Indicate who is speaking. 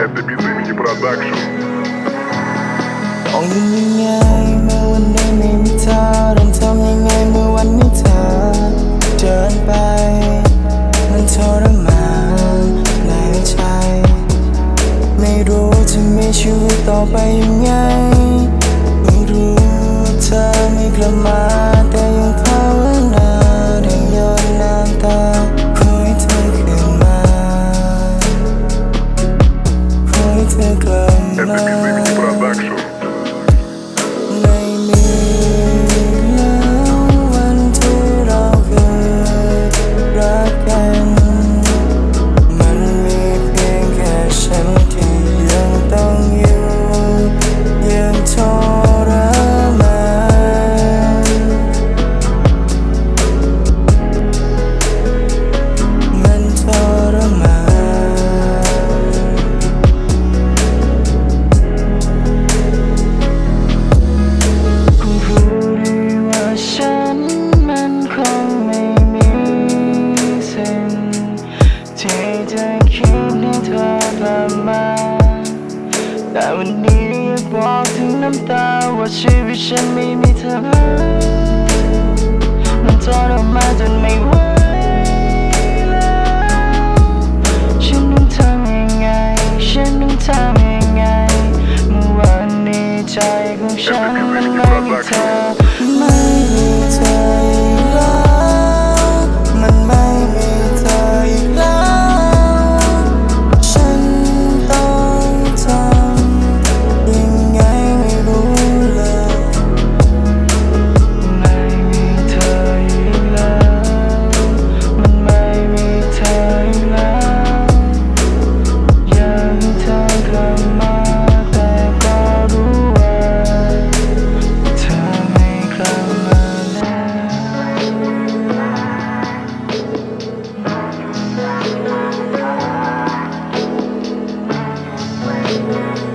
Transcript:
Speaker 1: Это без имени продакшн. Он меня, мы не мечтали. ชีวิตต่อไปยังไงไม่รู้เธอไม่กลับมา แต่วันนี้ยังบอกถึงน้ำตาว่าชีวิตฉันไม่มีเธอ มันทรมาจนไม่ไหวแล้วฉันต้องทำยังไง ฉันต้องทำยังไงเมื่อวันนี้ใจของฉันมันไม่มีเธอ
Speaker 2: Música